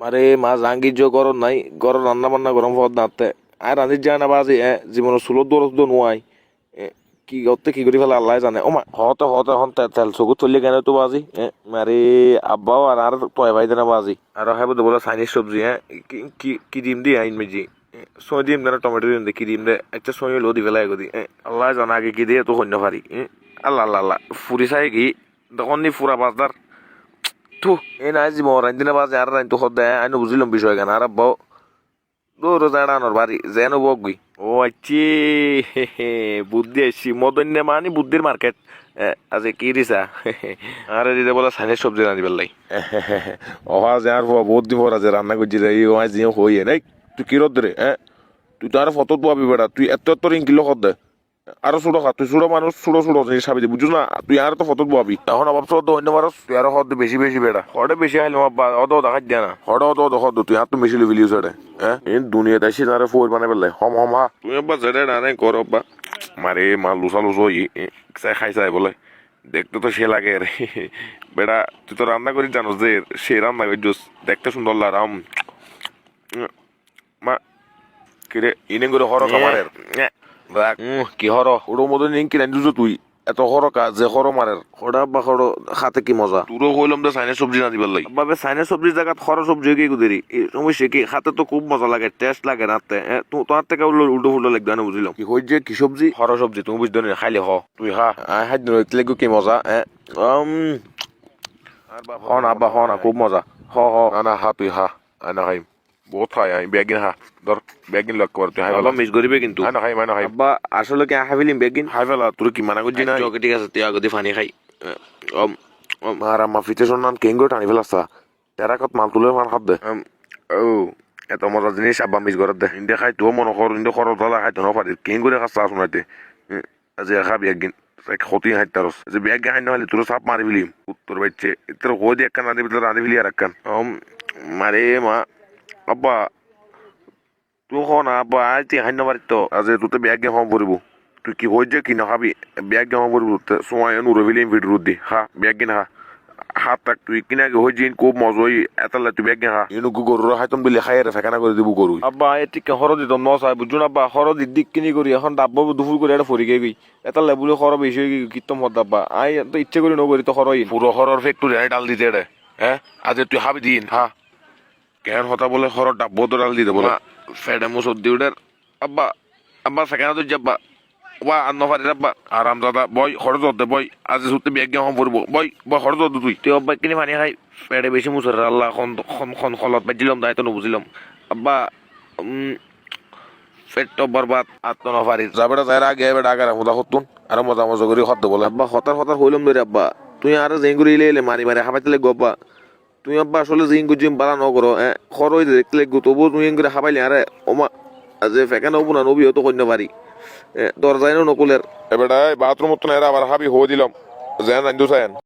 মারে মা জাহাঙ্গীর গরম নাই গরম রান্না বান্না গরম পদ নাতে। আর রাঁধির যায় না বাজি এ জীবন সুলত দরজ দো নোয়াই কি করতে কি করি ফেলে আল্লাহ জানে। ও মা। হতে হতে হন তে- তেল চকু থলি কেন তো বাজি এ মারে আব্বাও আর আর তয় ভাই দেনা বাজি। আর হ্যাঁ বলতে বলে চাইনিজ সবজি হ্যাঁ কি- কি ডিম দিয়ে আইন মেজি। সই ডিম দেনা টমেটো ডিম দে কি ডিম দে একটা সই লো দি ফেলাই গদি আল্লাহ জানা আগে কি দিয়ে তো হন্য পারি আল্লাহ আল্লাহ আল্লাহ ফুরি চাই কি তখন নি ফুরা বাজার থু এই নাই জীবন রান্দিনা বাজে আর রাইন তো সদায় আইনো বুঝিলাম বিষয় কেন আর আব্বাও দৌড়ো জানানোর বাড়ি যেন বকবি ও আচ্ছি বুদ্ধি আসছি মদন্য মানি বুদ্ধির মার্কেট আজ কি দিছা আরে দিতে বলে সাইনের সবজি রাঁধি পেলাই অহা যে আর বহুত দিন পর আছে রান্না করছি এই ওয়াই জিও হইয়ে নাই তুই কি রদ রে হ্যাঁ তুই তো আর ফটো পাবি বেটা তুই এত এত রিং কিলো কর দে আরও ছোট খা তুই ছোট মানুষ ছোট ছোট জিনিস খাবি বুঝছ না? তুই আর তো ফটো পাবি এখন অভাব সব অন্য মানুষ তুই আরও হদ বেশি বেশি বেড়া। হরে বেশি খাইলে অত দেখাই দিয়া না। হরে অত অত হদ তুই আর তো বেশি লিবিলি সেটা হ্যাঁ? এই দুনিয়াতে এসে তারে ফোর বানাই পেলে হম হম হা। তুই আব্বা যেটা না নাই কর আব্বা। মারে মা লুসা লুসো চাই খাই চাই বলে। দেখতে তো সে লাগে রে। বেটা তুই তো রান্না করি জানোস যে সে রান্না করিস দেখতে সুন্দর লাগাম মা কিরে ইনে করে হর কামারের রাখ কি হর ওর মতো নিন কিনা দুজো তুই। এত হর কাজ যে হর মারের হরা বা হর খাতে কি মজা। তোরও কইলাম তো সাইনের সবজি না দিবার লাগে। বাবে সাইনের সবজির জায়গাত হর সবজি কি গুদেরি এই সমস্যা কি খাতে তো খুব মজা লাগে টেস্ট লাগে নাতে তোমার থেকে উল্টো উল্টো ফুল্টো লাগবে না বুঝলাম কি হই যে কি সবজি হর সবজি তুমি বুঝতে না খাইলে হ তুই হা আয় হাত দিলে কি মজা হ্যাঁ হন আব্বা হন খুব মজা। হ হ না হা তুই হা আনা খাইম। বহুত খাই আমি বেগিন হা ধর বেগিন লক কর তুই হাই বাবা মিস করিবে কিন্তু। না হাই মানে হাই। আব্বা আসলে কি হাই ফেলিম বেগিন? হাই ফেলা তোর কি মানা করছি না ওকে ঠিক আছে তুই আগে ফানি খাই। অম মারা মা ফিতে শোনান কেঙ্গো টানি ফেলাস্তা তেরা কত মাল তুলে মার খাব দে। ও এত মজা জিনিস আব্বা মিস করার দে। ইন্দে খাই তো মনে কর ইন্দে খরচ দালা খাই তো নপারি কেঙ্গো রে খাস্তা শোনাইতে আজি খাবি একদিন ক্ষতি হাই তারস যে ব্যাগ হাই নহলে তোর সাপ মারি ফেলিম। উত্তর বাইছে তোর হই দিয়ে একখান রাঁধি ভিতরে রাঁধি ফেলি আর একখান মারে মা। আব্বা তুই হ না আব্বা আজ তুই হান্য পারি তো আজ তোতে ব্যাগ গে হম পড়িব তুই কি হয়ে যে কি না খাবি ব্যাগ হম পড়িব সময় নুরে ফেলিম ভিড রুদ দি। হা ব্যাগ গে না হা হাত তাক তুই কিনা হয়ে জিন খুব মজা হই এতালে তুই ব্যাগ হা ইনু গু গরুর হাইতম দিলে খাই রে ফেকানা করে দিব গরু আব্বা এটিকে হর দিত ন চাই বুঝুন আব্বা হর দিক কিনি করি এখন ডাব্ব দুপুর করে এটা ফরি গই এটা লেবুলে হর বেশি হয়ে গই কিতম হদ আব্বা। আই তো ইচ্ছে করি নগরি তো হরই পুরো হরর ফ্যাক্টরি আই ডাল দিতে রে হ্যাঁ আজ তুই হাবি দিন হা কেন হতা বলে হর ডাব্ব তো ডাল দিতে বলে। ফেডে মুসর দিউডের আব্বা আব্বা ফেকানা তো যাব্বা ওয়া আন্ন ফারি আব্বা। আরাম দাদা বই হর দে বই আজ সুতে ব্যাগ গেম পড়ব বই বই হর দে তুই। তুই আব্বা কিনে পানি খাই ফেডে বেশি মুসর আল্লাহ খন খন খন খলত বাজিলাম তাই তো বুঝিলাম আব্বা তো বরবাদ আত্ম নফারি যাবে যাই আগে এবার আগে হুদা হতুন আর মজা মজা করে হত বলে। আব্বা হতার হতার হইলাম ধরে আব্বা। তুই আর জিং করে ইলে ইলে মারি মারি হাবাইতে গব্বা তুই আব্বা আসলে যে ইঙ্গু জিম বালা নগর হ্যাঁ খরই দেখলে তবু তুই ইঙ্গুরে হাবাইলে, আরে, ওমা, যে ফেকা হব না নবী হতো কন্যা পারি দরজায় নকুলের। এবার বাথরুম তো আবার হাবি হয়ে দিলাম। জেন আন্দু চায়ন